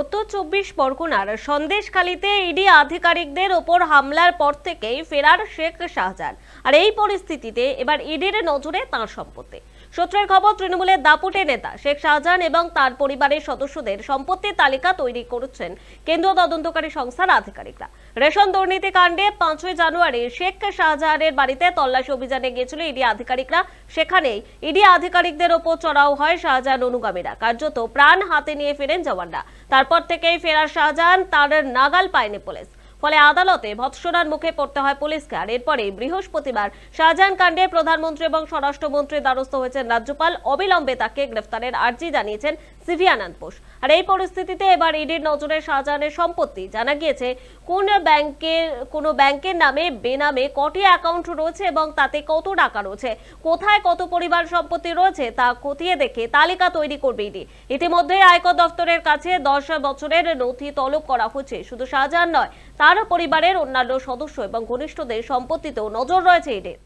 উত্তর চব্বিশ পরগনার সন্দেশখালীতে ইডি আধিকারিকদের ওপর হামলার পর থেকেই ফেরার শেখ শাহজাহান। আর এই পরিস্থিতিতে এবার ইডির নজরে তাঁর সম্পত্তি। সূত্রের খবর, তৃণমূলের দাপুটে নেতা শেখ শাহজাহান এবং তার পরিবারের সদস্যদের সম্পত্তির তালিকা তৈরি করেছেন কেন্দ্রীয় তদন্তকারী সংস্থার আধিকারিকরা। রেশন দুর্নীতি কাণ্ডে পাঁচই জানুয়ারি শেখ শাহজাহানের বাড়িতে তল্লাশি অভিযানে গিয়েছিল ইডি আধিকারিকরা। সেখানেই ইডি আধিকারিকদের ওপর চড়াও হয় শাহজাহান অনুগামীরা। কার্যত প্রাণ হাতে নিয়ে ফেরেন জওয়ানরা। তারপর থেকেই ফেরার শাহজাহান তার নাগাল পায়নি পুলিশ। ফলে আদালতে ভৎসনার মুখে পড়তে হয় পুলিশকে আর এরপরে বৃহস্পতিবার শাহজাহান কাণ্ডে প্রধানমন্ত্রী এবং স্বরাষ্ট্রমন্ত্রীর দ্বারস্থ হয়েছেন রাজ্যপাল। অবিলম্বে তাকে গ্রেফতারের আর্জি জানিয়েছেন সিভি আনন্দ বোস আর এই পরিস্থিতিতে এবার ইডির নজরে শাহজাহানের সম্পত্তি। জানা গিয়েছে, কোন ব্যাংকের কোন ব্যাংকের নামে, বেনামে কটি অ্যাকাউন্ট রয়েছে এবং তাতে কত টাকা রয়েছে, কোথায় কত পরিবার সম্পত্তি রয়েছে তা খতিয়ে দেখে তালিকা তৈরি করবে ইডি। ইতিমধ্যে আয়কর দফতরের কাছে দশ বছরের নথি তলব করা হচ্ছে। শুধু শাহজাহান নয় তার পরিবারের অন্যান্য সদস্য এবং ঘনিষ্ঠদের সম্পত্তিতেও নজর রয়েছে ইডির